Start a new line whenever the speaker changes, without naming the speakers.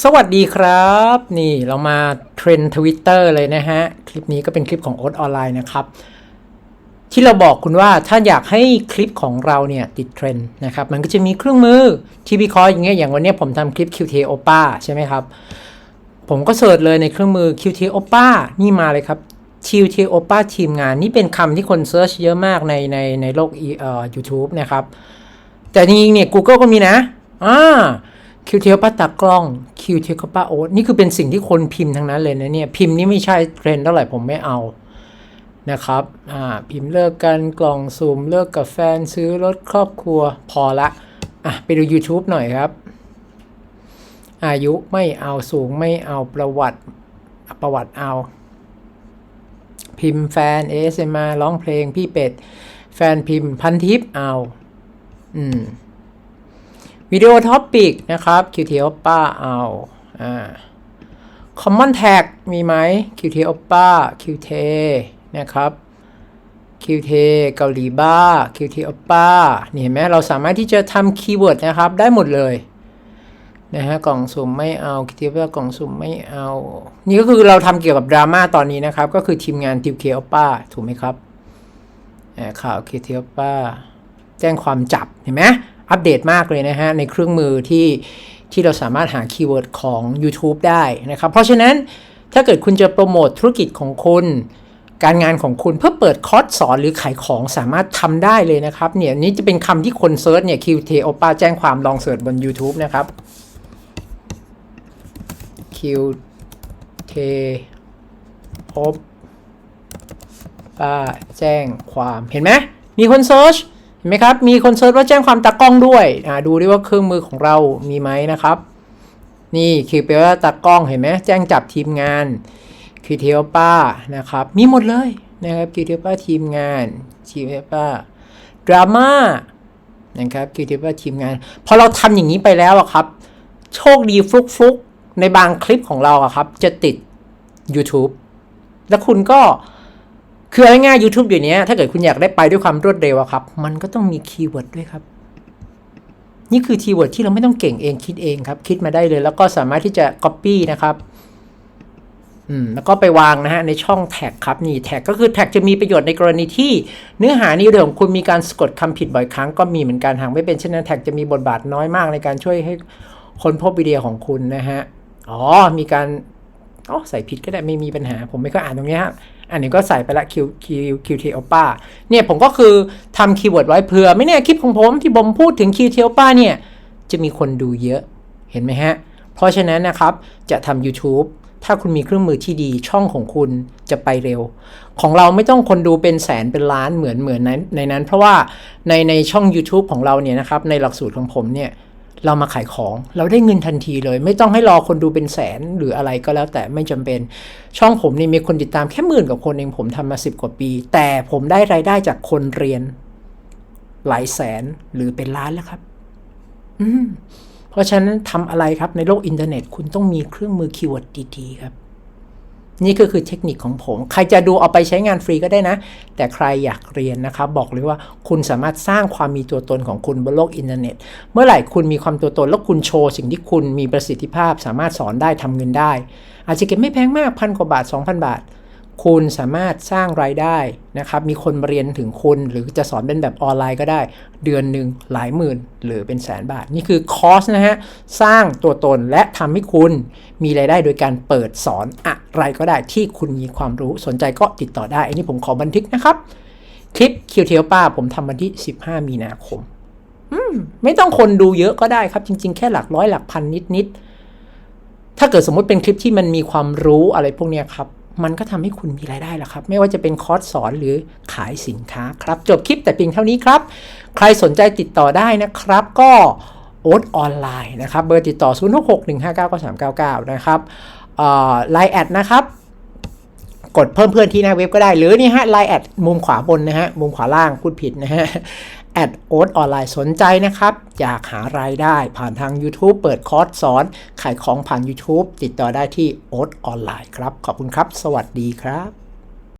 สวัสดีครับ นี่เรามาเทรนด์ทวิตเตอร์เลยนะฮะ คลิปนี้ก็เป็นคลิปของโอ๊ตออนไลน์นะครับ ที่เราบอกคุณว่าถ้าอยากให้คลิปของเราเนี่ยติดเทรนด์นะครับ มันก็จะมีเครื่องมือที่วิเคราะห์อย่างเงี้ยอย่างวันนี้ผมทำคลิป QT Oppa ใช่ไหมครับ ผมก็เสิร์ชเลยในเครื่องมือ QT Oppa นี่มาเลยครับ QT Oppa ทีมงาน นี่เป็นคำที่คนเซิร์ชเยอะมากในในในโลกเอ่อ YouTube นะครับ แต่จริงๆเนี่ย Google ก็มีนะอ่าคิวเทียป้าตากล้อง คิวเทียป้าโอ๊ตนี่คือเป็นสิ่งที่คนพิมพ์ทั้งนั้นเลยนะเนี่ย พิมพ์นี่ไม่ใช่เทรนด์เท่าไหร่ผมไม่เอานะครับอ่าพิมพ์เลิกกันกล่องซูมเลิกกับแฟนซื้อรถครอบครัวพอละอะไปดู YouTube หน่อยครับ อายุไม่เอาสูงไม่เอาประวัติประวัติเอา พิมพ์แฟน ASMR ร้องเพลงพี่เป็ด แฟนพิมพ์พันทิปเอา อืม วิดีโอท็อปปิกนะครับ QT Oppa เอาอ่า Common Tag มีไหม QT Oppa QT นะครับ QT เกาหลีบ้า QT Oppa นี่เห็นไหมเราสามารถที่จะทำคีย์เวิร์ดนะครับ ได้หมดเลยนะฮะกล่องสุ่มไม่เอา QT Oppa กล่องสุ่มไม่เอา นี่ก็คือเราทำเกี่ยวกับดราม่าตอนนี้นะครับ ก็คือทีมงาน QT Oppa ถูกไหมครับอ่าข่าว QT Oppa แจ้งความจับเห็นไหม อัปเดตมากเลยนะฮะ ในเครื่องมือที่ที่เราสามารถหาคีย์เวิร์ดของ YouTube ได้นะครับ เพราะฉะนั้นถ้าเกิดคุณจะโปรโมทธุรกิจของคุณ การงานของคุณเพื่อเปิดคอร์สสอนหรือขายของสามารถทำได้เลยนะครับเนี่ยนี่จะเป็นคำที่คนเซิร์ชเนี่ย QT Oppa แจ้งความลองเสิร์ชบน YouTube นะครับ QT Oppa แจ้งความเห็นไหมมีคนเซิร์ช ห็นไหมครับ มีคนเซิร์ชว่าแจ้งความตากล้องด้วยอ่าดูดิว่าเครื่องมือของเรามีไหมนะครับ นี่คือแปลว่าตากล้องเห็นไหมแจ้งจับทีมงานคือเทลป้านะครับมีหมดเลยนะครับคือเทลป้าทีมงานทีเทลป้าดราม่านะครับคือเทลป้าทีมงาน พอเราทำอย่างนี้ไปแล้วอะครับ โชคดีฟลุกฟลุกในบางคลิปของเราอะครับ จะติด YouTube แล้วคุณก็ คืออง่ายๆ YouTube เดี๋ยวนี้ถ้าเกิดคุณอยากได้ไปด้วยความรวดเร็วครับ มันก็ต้องมีคีย์เวิร์ดด้วยครับ นี่คือคีย์เวิร์ดที่เราไม่ต้องเก่งเองคิดเองครับ คิดมาได้เลย แล้วก็สามารถที่จะ Copy นะครับอืมแล้วก็ไปวางนะฮะในช่องแท็กครับนี่แท็กก็คือแท็กจะมีประโยชน์ในกรณีที่เนื้อหาในเรื่องของคุณมีการสะกดคำผิดบ่อยครั้งก็มีเหมือนกันหากไม่เป็นเช่นนั้นแท็กจะมีบทบาทน้อยมากในการช่วยให้คนพบวิดีโอของคุณนะฮะอ๋อมีการอ๋อใส่ผิดก็ได้ไม่มีปัญหา ผมไม่ก็อ่านตรงเนี้ฮะ อันนี้ก็ใส่ไปละ Q Q QT Oppa เนี่ยผมก็คือทำคีย์เวิร์ดไว้เผื่อ ไม่เนี่ยคลิปของผมที่ผมพูดถึง QT Oppa เนี่ยจะมีคนดูเยอะเห็นไหมฮะ เพราะฉะนั้นนะครับจะทำ YouTube ถ้าคุณมีเครื่องมือที่ดีช่องของคุณจะไปเร็ว ของเราไม่ต้องคนดูเป็นแสนเป็นล้านเหมือนเหมือนในในนั้น เพราะว่าในในช่อง YouTube ของเราเนี่ยนะครับในหลักสูตรของผมเนี่ย เรามาขายของ เราได้เงินทันทีเลย ไม่ต้องให้รอคนดูเป็นแสนหรืออะไรก็แล้วแต่ไม่จำเป็น ช่องผมนี่มีคนติดตามแค่หมื่นกว่าคนเองผมทำมาสิบกว่าปี แต่ผมได้รายได้จากคนเรียน หลายแสนหรือเป็นล้านแล้วครับ อืมเพราะฉะนั้นทำอะไรครับในโลกอินเทอร์เน็ต คุณต้องมีเครื่องมือคีย์เวิร์ดดีๆครับ นี่ก็คือเทคนิคของผม ใครจะดูเอาไปใช้งานฟรีก็ได้นะ แต่ใครอยากเรียนนะครับ บอกเลยว่าคุณสามารถสร้างความมีตัวตนของคุณบนโลกอินเทอร์เน็ต เมื่อไหร่คุณมีความตัวตนแล้วคุณโชว์สิ่งที่คุณมีประสิทธิภาพ สามารถสอนได้ทำเงินได้ อาจจะเก็บไม่แพงมากพันกว่าบาท 2,000 บาท คุณสามารถสร้างรายได้นะครับ มีคนมาเรียนถึงคุณ หรือจะสอนเป็นแบบออนไลน์ก็ได้ เดือนหนึ่งหลายหมื่น หรือเป็นแสนบาท นี่คือคอร์สนะฮะ สร้างตัวตนและทำให้คุณมีรายได้โดยการเปิดสอนอะไรก็ได้ที่คุณมีความรู้สนใจก็ติดต่อได้ อันนี้ผมขอบันทึกนะครับ คลิปคิวเทียวป้าผมทำวันที่ 15 มีนาคมอืมไม่ต้องคนดูเยอะก็ได้ครับ จริง ๆ แค่หลักร้อยหลักพันนิดๆถ้าเกิดสมมติเป็นคลิปที่มันมีความรู้อะไรพวกนี้ครับ มันก็ทำให้คุณมีรายได้ล้วครับ ไม่ว่าจะเป็นคอร์สสอนหรือขายสินค้าครับ จบคลิปแต่เพียงเท่านี้ครับ ใครสนใจติดต่อได้นะครับ ก็โอ๊ตออนไลน์นะครับเบอร์ติดต่อ 0 6 6 1 5 9 9 3 9 9 นะครับไลน์แอดนะครับ กดเพิ่มเพื่อนที่หน้าเว็บก็ได้ หรือนี่ฮะไลน์แอดมุมขวาบนนะฮะมุมขวาล่างพูดผิดนะฮะ แอดโอ๊ตออนไลน์สนใจนะครับ อยากหารายได้ผ่านทาง YouTube เปิดคอร์สสอน ขายของผ่าน YouTube ติดต่อได้ที่โอ๊ตออนไลน์ครับ ขอบคุณครับ สวัสดีครับ